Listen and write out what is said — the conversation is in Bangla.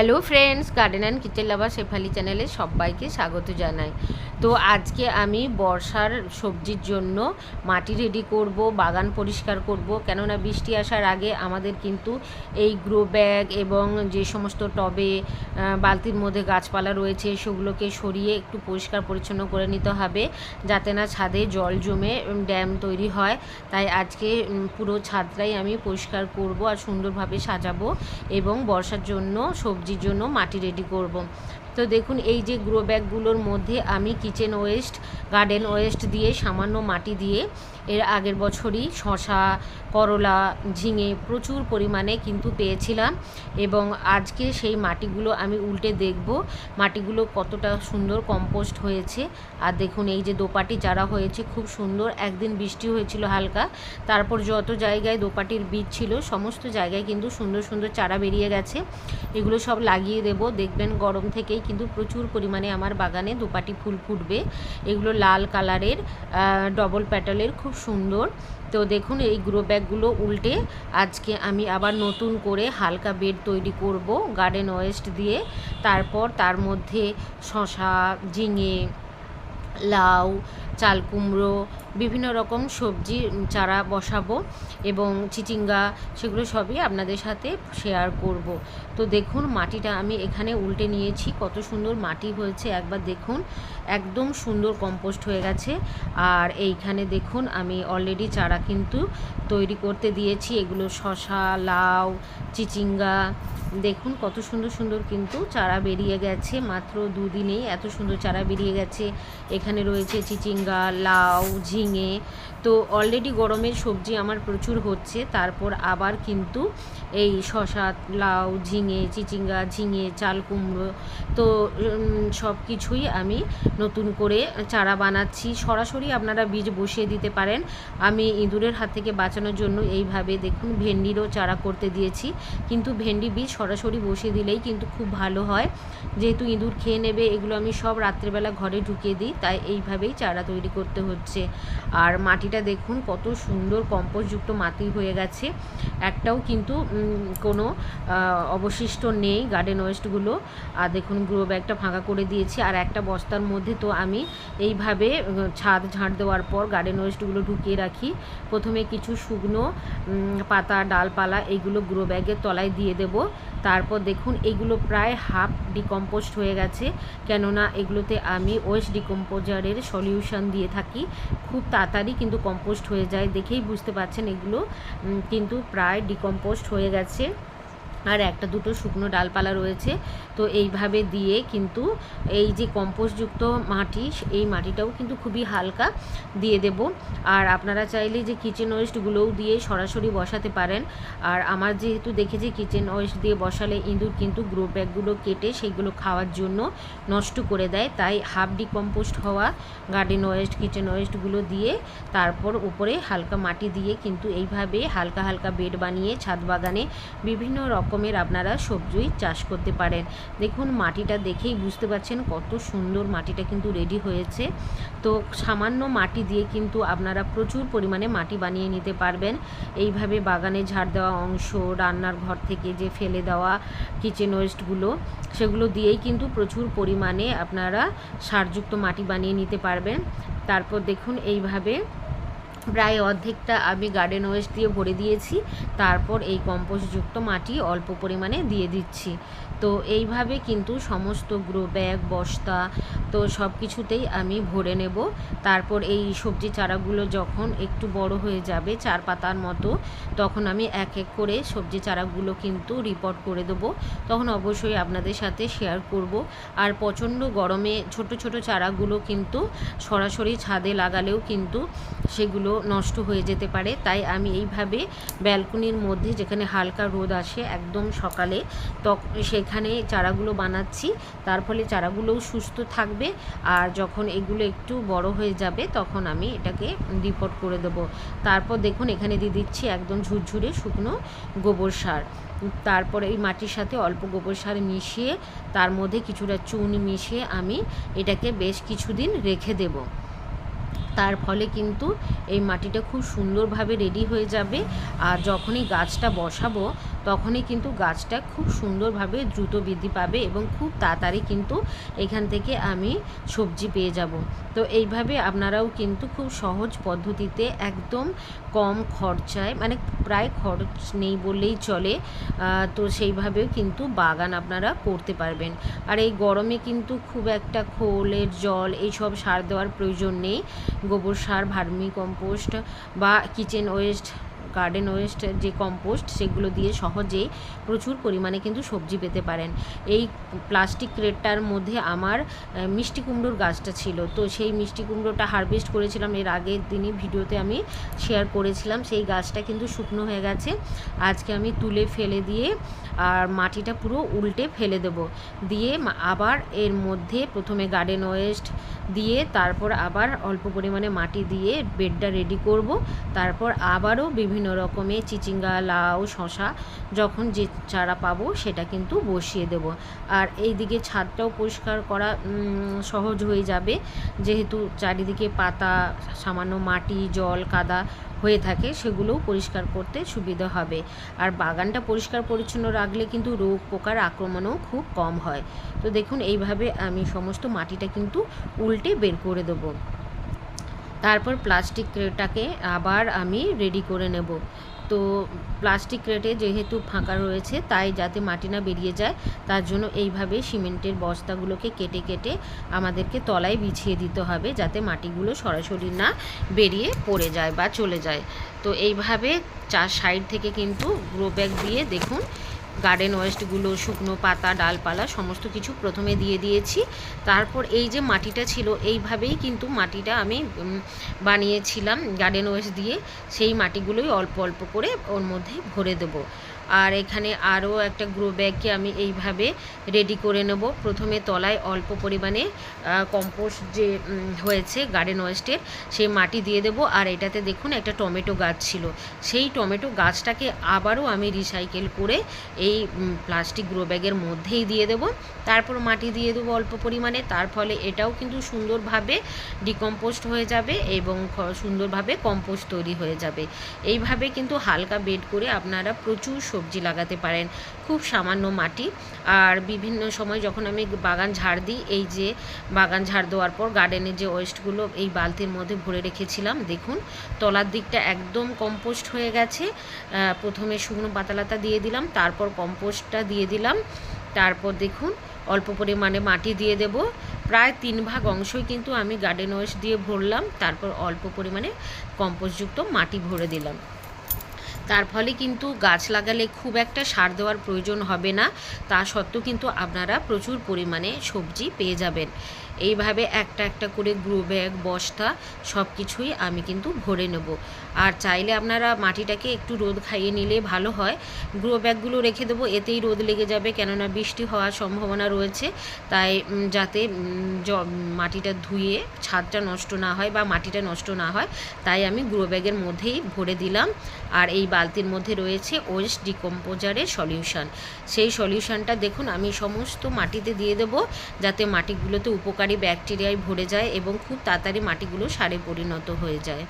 Hello friends garden and kitchen lover Shefali চ্যানেলে সবাইকে স্বাগত জানাই। তো আজকে আমি বর্ষার সবজির জন্য মাটি রেডি করব, বাগান পরিষ্কার করব। কেননা বৃষ্টি আসার আগে আমাদের কিন্তু এই গ্রো ব্যাগ এবং যে সমস্ত টবে বালতির মধ্যে গাছপালা রয়েছে, সেগুলোকে সরিয়ে একটু পরিষ্কার পরিচ্ছন্ন করে নিতে হবে, যাতে না ছাদে জল জমে ড্যাম তৈরি হয়। তাই আজকে পুরো ছাদটাই আমি পরিষ্কার করব আর সুন্দরভাবে সাজাবো এবং বর্ষার জন্য সবজির জন্য মাটি রেডি করব। তো দেখুন, এই যে গ্রো ব্যাগগুলোর মধ্যে আমি কিচেন ওয়েস্ট গার্ডেন ওয়েস্ট দিয়ে সামান্য মাটি দিয়ে এর আগের বছরই শশা করলা, ঝিঙে প্রচুর পরিমাণে কিন্তু পেয়েছিলাম এবং আজকে সেই মাটিগুলো আমি উল্টে দেখব। মাটিগুলো কতটা সুন্দর কম্পোস্ট হয়েছে। আর দেখুন, এই যে দোপাটি চারা হয়েছে, খুব সুন্দর। একদিন বৃষ্টি হয়েছিল হালকা, তারপর যত জায়গায় দোপাটির বীজ ছিল, সমস্ত জায়গায় কিন্তু সুন্দর সুন্দর চারা বেরিয়ে গেছে। এগুলো সব লাগিয়ে দেব। দেখবেন গরম থেকেই কিন্তু প্রচুর পরিমাণে আমার বাগানে দুপাটি ফুল ফুটবে। এগুলো লাল কালারের ডবল প্যাটালের খুব সুন্দর। তো দেখুন, এই গ্রো ব্যাগগুলো উল্টে আজকে আমি আবার নতুন করে হালকা বেড তৈরি করব গার্ডেন ওয়েস্ট দিয়ে। তারপর তার মধ্যে শশা ঝিঙে, লাউ, চাল কুমড়ো বিভিন্ন রকম সবজি চারা বসাবো এবং চিচিঙ্গা সেগুলো সবই আপনাদের সাথে শেয়ার করব। তো দেখুন মাটিটা আমি এখানে উল্টে নিয়েছি, কত সুন্দর মাটি হয়েছে, একবার দেখুন, একদম সুন্দর কম্পোস্ট হয়ে গেছে। আর এইখানে দেখুন আমি অলরেডি চারা কিন্তু তৈরি করতে দিয়েছি, এগুলো শশা লাউ, চিচিঙ্গা, দেখুন কত সুন্দর সুন্দর কিন্তু চারা বেরিয়ে গেছে, মাত্র দুদিনেই এত সুন্দর চারা বেরিয়ে গেছে। এখানে রয়েছে চিচিঙ্গা, লাউ ঝিঙে। তো অলরেডি গরমের সবজি আমার প্রচুর হচ্ছে। তারপর আবার কিন্তু এই শশা লাউ, ঝিঙে, চিচিঙ্গা, ঝিঙে, চাল কুমড়ো, তো সব কিছুই আমি নতুন করে চারা বানাচ্ছি। সরাসরি আপনারা বীজ বসিয়ে দিতে পারেন। আমি ইঁদুরের হাত থেকে বাঁচানোর জন্য এইভাবে দেখুন ভেন্ডিরও চারা করতে দিয়েছি। কিন্তু ভেন্ডি বীজ সরাসরি বসিয়ে দিলেই কিন্তু খুব ভালো হয়। যেহেতু ইঁদুর খেয়ে নেবে, এগুলো আমি সব রাত্রেবেলা ঘরে ঢুকিয়ে দিই, তাই এইভাবেই চারা তৈরি করতে হচ্ছে। আর মাটিটা দেখুন কত সুন্দর কম্পোস্টযুক্ত মাটি হয়ে গেছে। একটাও কিন্তু কোনো অবশিষ্ট নেই গার্ডেন ওয়েস্টগুলো আর দেখুন গ্রো ব্যাগটা ফাঁকা করে দিয়েছি। আর একটা বস্তার মধ্যে তো আমি এইভাবে ছাদ ঝাঁট দেওয়ার পর গার্ডেন ওয়েস্টগুলো ঢুকিয়ে রাখি। প্রথমে কিছু শুকনো পাতা, ডালপালা এইগুলো গ্রো ব্যাগের তলায় দিয়ে দেব। তারপর দেখুন এগুলো প্রায় হাফ ডিকম্পোস্ট হয়ে গেছে। কেননা এগুলোতে আমি ওয়েস্ট ডিকম্পোজারের সলিউশন দিয়ে থাকি। খুব তাড়াতাড়ি কিন্তু কম্পোস্ট হয়ে যায় দেখেই বুঝতে পারছেন এগুলো কিন্তু প্রায় ডিকম্পোস্ট হয়ে গেছে। আর একটা দুটো শুকনো ডালপালা রয়েছে। তো এইভাবে দিয়ে কিন্তু এই যে কম্পোস্টযুক্ত মাটি, এই মাটিটাও কিন্তু খুবই হালকা দিয়ে দেব। আর আপনারা চাইলে যে কিচেন ওয়েস্টগুলোও দিয়ে সরাসরি বসাতে পারেন। আর আমার যেহেতু দেখেছি কিচেন ওয়েস্ট দিয়ে বসালে ইঁদুর কিন্তু গ্রো ব্যাগগুলো কেটে সেগুলো খাওয়ার জন্য নষ্ট করে দেয়। তাই হাফ ডিকম্পোস্ট হওয়া গার্ডেন ওয়েস্ট কিচেন ওয়েস্টগুলো দিয়ে তারপর উপরে হালকা মাটি দিয়ে কিন্তু এইভাবে হালকা হালকা বেড বানিয়ে ছাদ বাগানে বিভিন্ন রকমের আপনারা সবজি চাষ করতে পারেন। দেখুন, মাটিটা দেখেই বুঝতে পারছেন কত সুন্দর মাটিটা কিন্তু রেডি হয়েছে। তো সামান্য মাটি দিয়ে কিন্তু আপনারা প্রচুর পরিমাণে মাটি বানিয়ে নিতে পারবেন। এইভাবে বাগানে ঝাড় দেওয়া অংশ, রান্নার ঘর থেকে যে ফেলে দেওয়া কিচেন ওয়েস্টগুলো সেগুলো দিয়েই কিন্তু প্রচুর পরিমাণে আপনারা সারযুক্ত মাটি বানিয়ে নিতে পারবেন। তারপর দেখুন, এইভাবে প্রায় অর্ধেকটা আমি গার্ডেন ওয়েস্ট দিয়ে ভরে দিয়েছি। তারপর এই কম্পোস্টযুক্ত মাটি অল্প পরিমাণে দিয়ে দিচ্ছি। তো এইভাবে কিন্তু সমস্ত গ্রো ব্যাগ, বস্তা তো সব কিছুতেই আমি ভরে নেব। তারপর এই সবজি চারাগুলো যখন একটু বড় হয়ে যাবে চার পাতার মতো, তখন আমি এক এক করে সবজি চারাগুলো কিন্তু রিপোর্ট করে দেবো। তখন অবশ্যই আপনাদের সাথে শেয়ার করব। আর প্রচণ্ড গরমে ছোট ছোট চারাগুলো কিন্তু সরাসরি ছাদে লাগালেও কিন্তু সেগুলো নষ্ট হয়ে যেতে পারে। তাই আমি এইভাবে ব্যালকনির মধ্যে যেখানে হালকা রোদ আসে একদম সকালে তখন সেখানে চারাগুলো বানাচ্ছি। তার ফলে চারাগুলোও সুস্থ থাকবে। আর যখন এগুলো একটু বড় হয়ে যাবে, তখন আমি এটাকে রিপোর্ট করে দেবো। তারপর দেখুন, এখানে দিয়ে দিচ্ছি একদম ঝুরঝুরে শুকনো গোবর সার। তারপরে এই মাটির সাথে অল্প গোবর সার মিশিয়ে, তার মধ্যে কিছুটা চুন মিশিয়ে আমি এটাকে বেশ কিছুদিন রেখে দেবো। তার ফলে কিন্তু এই মাটিটা খুব সুন্দরভাবে রেডি হয়ে যাবে। আর যখনই গাছটা বসাবো, তখনই কিন্তু গাছটা খুব সুন্দরভাবে দ্রুত বৃদ্ধি পাবে এবং খুব তাড়াতাড়ি কিন্তু এখান থেকে আমি সবজি পেয়ে যাব। তো এইভাবে আপনারাও কিন্তু খুব সহজ পদ্ধতিতে একদম কম খরচায় মানে প্রায় খরচ নেই বললেই চলে তো সেইভাবেও কিন্তু বাগান আপনারা করতে পারবেন। আর এই গরমে কিন্তু খুব একটা খোলের জল, এইসব সার দেওয়ার প্রয়োজন নেই। গোবর সার ভার্মি কম্পোস্ট বা কিচেন ওয়েস্ট গার্ডেন ওয়েস্ট যে কম্পোস্ট সেগুলো দিয়ে সহজেই প্রচুর পরিমাণে কিন্তু সবজি পেতে পারেন। এই প্লাস্টিক ক্রেটটার মধ্যে আমার মিষ্টি কুমড়োর গাছটা ছিল। তো সেই মিষ্টি কুমড়োটা হারভেস্ট করেছিলাম। এর আগের দিনই ভিডিওতে আমি শেয়ার করেছিলাম। সেই গাছটা কিন্তু শুকনো হয়ে গেছে। আজকে আমি তুলে ফেলে দিয়ে আর মাটিটা পুরো উল্টে ফেলে দেব। দিয়ে আবার এর মধ্যে প্রথমে গার্ডেন ওয়েস্ট দিয়ে তারপর আবার অল্প পরিমাণে মাটি দিয়ে বেডটা রেডি করব। তারপর আবারও বিভিন্ন রকমের চিচিঙ্গা, লাউ শশা যখন যে চারা পাবো সেটা কিন্তু বসিয়ে দেব। আর এই দিকে ছাদটাও পরিষ্কার করা সহজ হয়ে যাবে। যেহেতু চারিদিকে পাতা, সামান্য মাটি, জল, কাদা হয়ে থাকে, সেগুলোও পরিষ্কার করতে সুবিধা হবে। আর বাগানটা পরিষ্কার পরিচ্ছন্ন রাখলে কিন্তু রোগ পোকার আক্রমণও খুব কম হয়। তো দেখুন, এইভাবে আমি সমস্ত মাটিটা কিন্তু উল্টে বের করে দেবো। তারপর প্লাস্টিক ক্রেটাকে আবার আমি রেডি করে নেব। তো প্লাস্টিক ক্রেটে যেহেতু ফাঁকা রয়েছে, তাই যাতে মাটি না বেরিয়ে যায়, তার জন্য এইভাবে সিমেন্টের বস্তাগুলোকে কেটে কেটে আমাদেরকে তলায় বিছিয়ে দিতে হবে, যাতে মাটিগুলো সরাসরি না বেরিয়ে পড়ে যায় বা চলে যায়। তো এইভাবে চার সাইড থেকে কিন্তু গ্রো ব্যাগ দিয়ে দেখুন গার্ডেন ওয়েস্টগুলো শুকনো পাতা, ডালপালা, সমস্ত কিছু প্রথমে দিয়ে দিয়েছি। তারপর এই যে মাটিটা ছিল, এইভাবেই কিন্তু মাটিটা আমি বানিয়েছিলাম গার্ডেন ওয়েস্ট দিয়ে। সেই মাটিগুলোই অল্প অল্প করে ওর মধ্যে ভরে দেব। আর এখানে আরও একটা গ্রো ব্যাগকে আমি এইভাবে রেডি করে নেব। প্রথমে তলায় অল্প পরিমাণে কম্পোস্ট যে হয়েছে গার্ডেন ওয়েস্টের, সেই মাটি দিয়ে দেব। আর এটাতে দেখুন একটা টমেটো গাছ ছিল। সেই টমেটো গাছটাকে আবারও আমি রিসাইকেল করে এই প্লাস্টিক গ্রো ব্যাগের মধ্যেই দিয়ে দেব। তারপর মাটি দিয়ে দেবো অল্প পরিমাণে। তার ফলে এটাও কিন্তু সুন্দরভাবে ডিকম্পোস্ট হয়ে যাবে এবং সুন্দরভাবে কম্পোস্ট তৈরি হয়ে যাবে। এইভাবে কিন্তু হালকা বেড করে আপনারা প্রচুর সবজি লাগাতে পারেন, খুব সামান্য মাটি। আর বিভিন্ন সময় যখন আমি বাগান ঝাড় দিই, এই যে বাগান ঝাড় দেওয়ার পর গার্ডেনের যে ওয়েস্টগুলো এই বালতির মধ্যে ভরে রেখেছিলাম, দেখুন, তলার দিকটা একদম কম্পোস্ট হয়ে গেছে। প্রথমে শুকনো পাতালাতা দিয়ে দিলাম, তারপর কম্পোস্টটা দিয়ে দিলাম। তারপর দেখুন, অল্প পরিমাণে মাটি দিয়ে দেব। প্রায় তিন ভাগ অংশই কিন্তু আমি গার্ডেন ওয়েস্ট দিয়ে ভরলাম, তারপর অল্প পরিমাণে কম্পোস্টযুক্ত মাটি ভরে দিলাম। তার ফলে কিন্তু গাছ লাগালে খুব একটা সার দেওয়ার প্রয়োজন হবে না। তা সত্ত্বেও কিন্তু আপনারা প্রচুর পরিমাণে সবজি পেয়ে যাবেন। এইভাবে একটা একটা করে গ্রো ব্যাগ, বস্তা সব কিছুই আমি কিন্তু ভরে নেব। আর চাইলে আপনারা মাটিটাকে একটু রোদ খাইয়ে নিলে ভালো হয়। গ্রো ব্যাগগুলো রেখে দেবো, এতেই রোদ লেগে যাবে কেননা বৃষ্টি হওয়ার সম্ভাবনা রয়েছে। তাই যাতে মাটিটা ধুয়ে ছাদটা নষ্ট না হয় বা মাটিটা নষ্ট না হয়, তাই আমি গ্রো ব্যাগের মধ্যেই ভরে দিলাম। আর এই বালতির মধ্যে রয়েছে ওয়েস্ট ডিকম্পোজারের সলিউশন। সেই সলিউশনটা দেখুন, আমি সমস্ত মাটিতে দিয়ে দেব, যাতে মাটিগুলোতে উপকারী ব্যাকটেরিয়ায় ভরে যায় এবং খুব তাড়াতাড়ি মাটিগুলো সারে পরিণত হয়ে যায়।